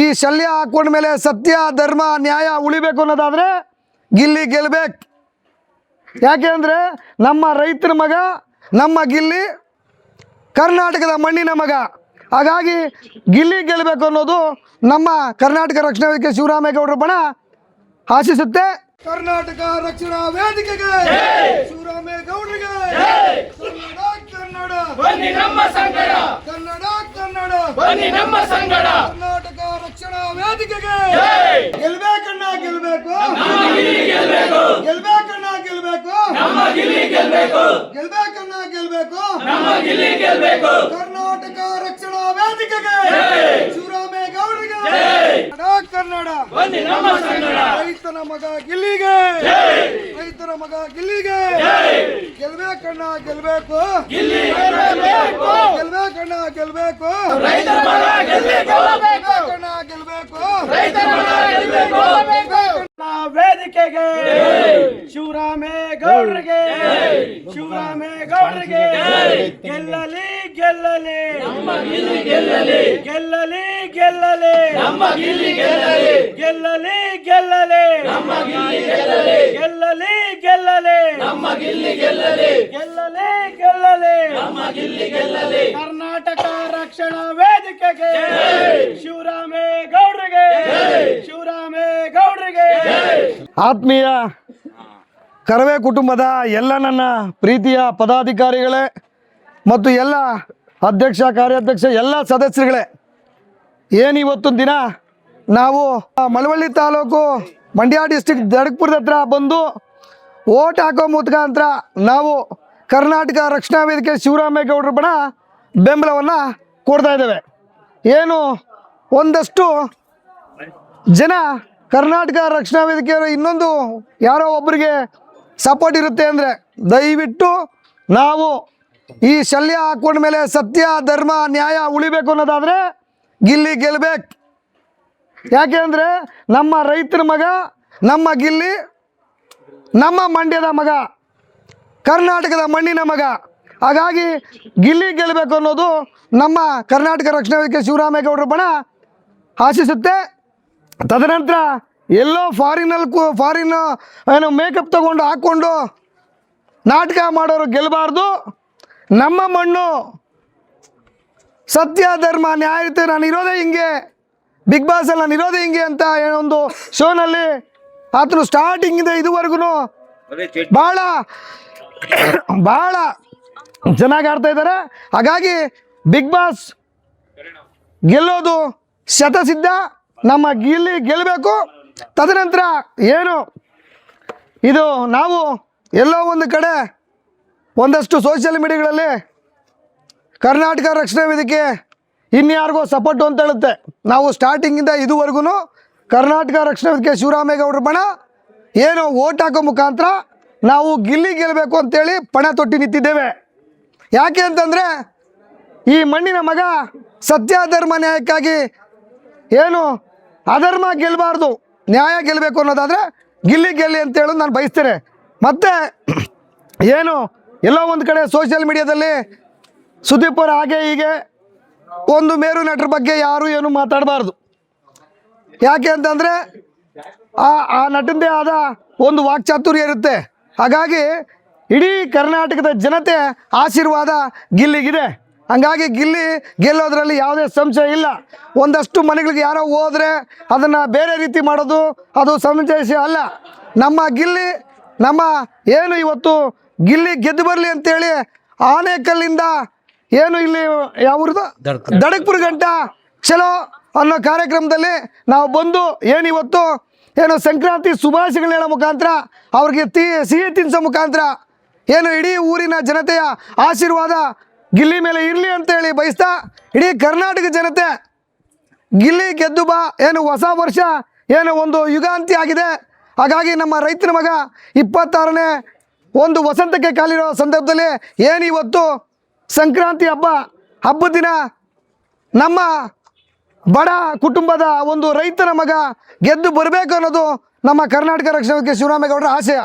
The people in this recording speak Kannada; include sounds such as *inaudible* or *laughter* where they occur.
ಈ ಶಲ್ಯ ಹಾಕೊಂಡ ಮೇಲೆ ಸತ್ಯ ಧರ್ಮ ನ್ಯಾಯ ಉಳಿಬೇಕು ಅನ್ನೋದಾದ್ರೆ ಗಿಲ್ಲಿ ಗೆಲ್ಬೇಕು. ಯಾಕೆ ಅಂದ್ರೆ ನಮ್ಮ ರೈತರ ಮಗ ನಮ್ಮ ಗಿಲ್ಲಿ ಕರ್ನಾಟಕದ ಮಣ್ಣಿನ ಮಗ. ಹಾಗಾಗಿ ಗಿಲ್ಲಿ ಗೆಲ್ಲಬೇಕು ಅನ್ನೋದು ನಮ್ಮ ಕರ್ನಾಟಕ ರಕ್ಷಣಾ ವೇದಿಕೆ ಶಿವರಾಮೇಗೌಡರ ಬಣ ಆಶಿಸುತ್ತೆ. ಕರ್ನಾಟಕ ರಕ್ಷಣಾ ವೇದಿಕೆಗೆ ಶಿವರಾಮೇಗೌಡರಿಗೆ ಕನ್ನಡ ಕನ್ನಡ ಬನ್ನಿ ನಮ್ಮ ಸಂಗಡ. ಕನ್ನಡ ಕನ್ನಡ ಬನ್ನಿ ನಮ್ಮ ಸಂಗಡ ಕರ್ನಾಟಕ ರಕ್ಷಣಾ ವೇದಿಕೆಗೆ ಜೈ! ಗೆಲ್ಬೇಕಣ್ಣ ಗೆಲ್ಬೇಕು. ಗೆಲ್ಬೇಕಣ್ಣ ಗೆಲ್ಬೇಕು. ಗೆಲ್ಬೇಕಣ್ಣ ಗೆಲ್ಬೇಕು ಗೆಲ್ಬೇಕು. ಕರ್ನಾಟಕ ರಕ್ಷಣಾ ವೇದಿಕೆಗೆ. ಶಿವರಾಮೇಗೌಡರಿಗೆ ಕನ್ನಡ ರೈತನ ಮಗ ಗಿಲ್ಲಿಗೆ. ರೈತನ ಮಗ ಗಿಲ್ಲಿಗೆ. ಗೆಲ್ಬೇಕಣ್ಣ ಗೆಲ್ಬೇಕು. ಗೆಲ್ಬೇಕಣ್ಣ ಗೆಲ್ಬೇಕು. ರೈತರ ಮಗ ವೇದಿಕೆಗೆ ಶಿವರಾಮೇಗೌಡರಿಗೆ ಶಿವರಾಮೇಗೌಡರಿಗೆ ಗೆಲ್ಲಲಿ ಗೆಲ್ಲಲಿ ಗೆಲ್ಲಲಿ ಗೆಲ್ಲಲಿ ಗೆಲ್ಲಲಿ ಗೆಲ್ಲಲಿ ಗೆಲ್ಲಲಿ ಗೆಲ್ಲಲಿ ಗೆಲ್ಲಲಿ ಗೆಲ್ಲಲಿ ಗೆಲ್ಲಲಿ ಗೆಲ್ಲಲಿ ಗೆಲ್ಲಲಿ ಕರ್ನಾಟಕ ರಕ್ಷಣಾ ವೇದಿಕೆಗೆ ಶಿವರಾಮೇಗೌಡರಿಗೆ ಶಿವರಾಮೇಗೌಡರಿಗೆ ಆತ್ಮೀಯ ಕರವೇ ಕುಟುಂಬದ ಎಲ್ಲ ನನ್ನ ಪ್ರೀತಿಯ ಪದಾಧಿಕಾರಿಗಳೇ ಮತ್ತು ಎಲ್ಲ ಅಧ್ಯಕ್ಷ, ಕಾರ್ಯಾಧ್ಯಕ್ಷ, ಎಲ್ಲ ಸದಸ್ಯರುಗಳೇ ಏನು ಇವತ್ತೊಂದು ದಿನ ನಾವು ಮಳವಳ್ಳಿ ತಾಲೂಕು ಮಂಡ್ಯ ಡಿಸ್ಟಿಕ್ ದಡಕ್ಪುರದ ಹತ್ರ ಬಂದು ಓಟ್ ಹಾಕೋ ಮುಖಾಂತರ ನಾವು ಕರ್ನಾಟಕ ರಕ್ಷಣಾ ವೇದಿಕೆ ಶಿವರಾಮೇಗೌಡರ ಬಣ ಬೆಂಬಲವನ್ನು ಕೊಡ್ತಾ ಇದ್ದೇವೆ. ಏನು ಒಂದಷ್ಟು ಜನ ಕರ್ನಾಟಕ ರಕ್ಷಣಾ ವೇದಿಕೆಯವರು ಇನ್ನೊಂದು ಯಾರೋ ಒಬ್ಬರಿಗೆ ಸಪೋರ್ಟ್ ಇರುತ್ತೆ ಅಂದರೆ ದಯವಿಟ್ಟು ನಾವು ಈ ಶಲ್ಯ ಹಾಕೊಂಡ ಮೇಲೆ ಸತ್ಯ, ಧರ್ಮ, ನ್ಯಾಯ ಉಳಿಬೇಕು ಅನ್ನೋದಾದರೆ ಗಿಲ್ಲಿ ಗೆಲ್ಲಬೇಕು ಯಾಕೆ ಅಂದರೆ ನಮ್ಮ ರೈತರ ಮಗ, ನಮ್ಮ ಗಿಲ್ಲಿ, ನಮ್ಮ ಮಂಡ್ಯದ ಮಗ, ಕರ್ನಾಟಕದ ಮಣ್ಣಿನ ಮಗ. ಹಾಗಾಗಿ ಗಿಲ್ಲಿ ಗೆಲ್ಲಬೇಕು ಅನ್ನೋದು ನಮ್ಮ ಕರ್ನಾಟಕ ರಕ್ಷಣಾ ವೇದಿಕೆ ಶಿವರಾಮೇಗೌಡರ ಬಣ ಆಶಿಸುತ್ತೆ. ತದನಂತರ ಎಲ್ಲೋ ಫಾರಿನಲ್ಲಿ ಕು ಫಾರಿನ್ ಏನು ಮೇಕಪ್ ತಗೊಂಡು ಹಾಕ್ಕೊಂಡು ನಾಟಕ ಮಾಡೋರು ಗೆಲ್ಲಬಾರ್ದು ನಮ್ಮ ಮಣ್ಣು ಸತ್ಯ, ಧರ್ಮ ನ್ಯಾಯತೆ ನಾನು ಇರೋದೇ ಹಿಂಗೆ. ಬಿಗ್ ಬಾಸಲ್ಲಿ ನಾನು ಇರೋದೇ ಹಿಂಗೆ ಅಂತ ಏನೊಂದು ಶೋನಲ್ಲಿ ಆತನು ಸ್ಟಾರ್ಟಿಂಗಿಂದ ಇದುವರೆಗೂ ಭಾಳ ಭಾಳ ಚೆನ್ನಾಗಿ ಆಡ್ತಾ ಇದ್ದಾರೆ. ಹಾಗಾಗಿ ಬಿಗ್ ಬಾಸ್ ಗೆಲ್ಲೋದು ಶತಸಿದ್ಧ. ನಮ್ಮ ಗಿಲ್ಲಿ ಗೆಲ್ಲಬೇಕು. ತದನಂತರ ಏನು? ಇದು ನಾವು ಎಲ್ಲೋ ಒಂದು ಕಡೆ ಒಂದಷ್ಟು ಸೋಷಿಯಲ್ ಮೀಡಿಯಾಗಳಲ್ಲಿ ಕರ್ನಾಟಕ ರಕ್ಷಣಾ ವೇದಿಕೆ ಇನ್ಯಾರಿಗೋ ಸಪೋರ್ಟು ಅಂತ ಹೇಳುತ್ತೆ. ನಾವು ಸ್ಟಾರ್ಟಿಂಗಿಂದ ಇದುವರೆಗೂ ಕರ್ನಾಟಕ ರಕ್ಷಣಾ ವೇದಿಕೆ ಶಿವರಾಮೇಗೌಡರ ಬಣ ಏನು ಓಟ್ ಹಾಕೋ ಮುಖಾಂತರ ನಾವು ಗಿಲ್ಲಿ ಗೆಲ್ಲಬೇಕು ಅಂತೇಳಿ ಪಣ ತೊಟ್ಟಿ ನಿಂತಿದ್ದೇವೆ. ಯಾಕೆ ಅಂತಂದರೆ ಈ ಮಣ್ಣಿನ ಮಗ ಸತ್ಯಾಧರ್ಮ ನ್ಯಾಯಕ್ಕಾಗಿ ಏನು ಅಧರ್ಮ ಗೆಲ್ಲಬಾರ್ದು ನ್ಯಾಯ ಗೆಲ್ಲಬೇಕು ಅನ್ನೋದಾದರೆ ಗಿಲ್ಲಿ ಗೆಲ್ಲಿ ಅಂತ ಹೇಳೋದು ನಾನು ಬಯಸ್ತೇನೆ. ಮತ್ತು *clears throat* ಏನು, ಎಲ್ಲೋ ಒಂದು ಕಡೆ ಸೋಷಿಯಲ್ ಮೀಡಿಯಾದಲ್ಲಿ ಸುದೀಪ್ ಹಾಗೆ ಹೀಗೆ ಒಂದು ಮೇರು ನಟರ ಬಗ್ಗೆ ಯಾರು ಏನು ಮಾತಾಡಬಾರ್ದು. ಯಾಕೆ ಅಂತಂದರೆ ಆ ಆ ನಟಂದೇ ಆದ ಒಂದು ವಾಕ್ಚಾತುರ್ಯ ಇರುತ್ತೆ. ಹಾಗಾಗಿ ಇಡೀ ಕರ್ನಾಟಕದ ಜನತೆ ಆಶೀರ್ವಾದ ಗಿಲ್ಲಿಗಿದೆ. ಹಂಗಾಗಿ ಗಿಲ್ಲಿ ಗೆಲ್ಲೋದ್ರಲ್ಲಿ ಯಾವುದೇ ಸಂಶಯ ಇಲ್ಲ. ಒಂದಷ್ಟು ಮನೆಗಳಿಗೆ ಯಾರೋ ಹೋದರೆ ಅದನ್ನು ಬೇರೆ ರೀತಿ ಮಾಡೋದು ಅದು ಸಂಶಯ ಅಲ್ಲ. ನಮ್ಮ ಗಿಲ್ಲಿ ನಮ್ಮ ಏನು ಇವತ್ತು ಗಿಲ್ಲಿ ಗೆದ್ದು ಬರಲಿ ಅಂತೇಳಿ ಆನೇಕಲ್ಲಿಂದ ಏನು ಇಲ್ಲಿ ಯಾವ್ರದ್ದು ದಡಕ್ಪುರ ಗಂಟ ಚಲೋ ಅನ್ನೋ ಕಾರ್ಯಕ್ರಮದಲ್ಲಿ ನಾವು ಬಂದು ಏನು ಇವತ್ತು ಏನು ಸಂಕ್ರಾಂತಿ ಶುಭಾಶಯಗಳು ಹೇಳೋ ಮುಖಾಂತರ ಅವ್ರಿಗೆ ತಿ ಸಿಹಿ ತಿನ್ಸೋ ಮುಖಾಂತರ ಏನು ಇಡೀ ಊರಿನ ಜನತೆಯ ಆಶೀರ್ವಾದ ಗಿಲ್ಲಿ ಮೇಲೆ ಇರಲಿ ಅಂತೇಳಿ ಬಯಸ್ತಾ ಇಡೀ ಕರ್ನಾಟಕ ಜನತೆ ಗಿಲ್ಲಿ ಗೆದ್ದು ಬಾ, ಏನು ಹೊಸ ವರ್ಷ, ಏನು ಒಂದು ಯುಗಾಂತಿ ಆಗಿದೆ. ಹಾಗಾಗಿ ನಮ್ಮ ರೈತನ ಮಗ ಇಪ್ಪತ್ತಾರನೇ ಒಂದು ವಸಂತಕ್ಕೆ ಕಾಲಿರೋ ಸಂದರ್ಭದಲ್ಲಿ ಏನು ಇವತ್ತು ಸಂಕ್ರಾಂತಿ ಹಬ್ಬ? ಹಬ್ಬದ ದಿನ ನಮ್ಮ ಬಡ ಕುಟುಂಬದ ಒಂದು ರೈತನ ಮಗ ಗೆದ್ದು ಬರಬೇಕು ಅನ್ನೋದು ನಮ್ಮ ಕರ್ನಾಟಕ ರಕ್ಷಣಾ ಶಿವರಾಮೇಗೌಡರ ಆಶಯ.